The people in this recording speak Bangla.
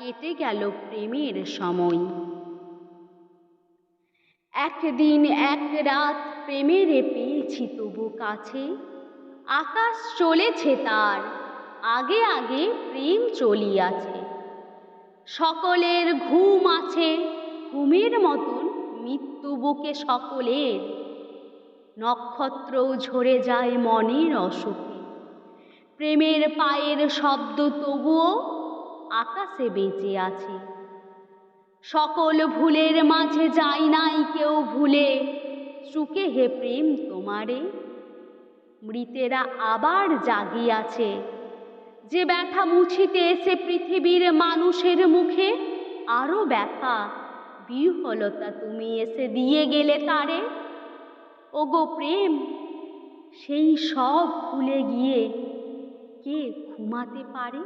কেটে গেল প্রেমের সময়। একদিন এক রাত প্রেমের পেয়েছি তবু কাছে, আকাশ চলেছে তার, আগে আগে প্রেম চলিয়াছে। সকলের ঘুম আছে, ঘুমের মতন মৃত্যু বুকে সকলের। নক্ষত্রও ঝরে যায় মনের অসুখে, প্রেমের পায়ের শব্দ তবুও আকাশে বেঁচে আছে। সকল ভুলের মাঝে যাই নাই কেউ ভুলে। সুখে হে প্রেম তোমারে। মৃতেরা আবার জাগিয়াছে। যে ব্যথা মুছিতে এসে পৃথিবীর মানুষের মুখে আরও ব্যথা, বিহলতা তুমি এসে দিয়ে গেলে তারে। ওগো প্রেম, সেই সব ভুলে গিয়ে কে ঘুমাতে পারে?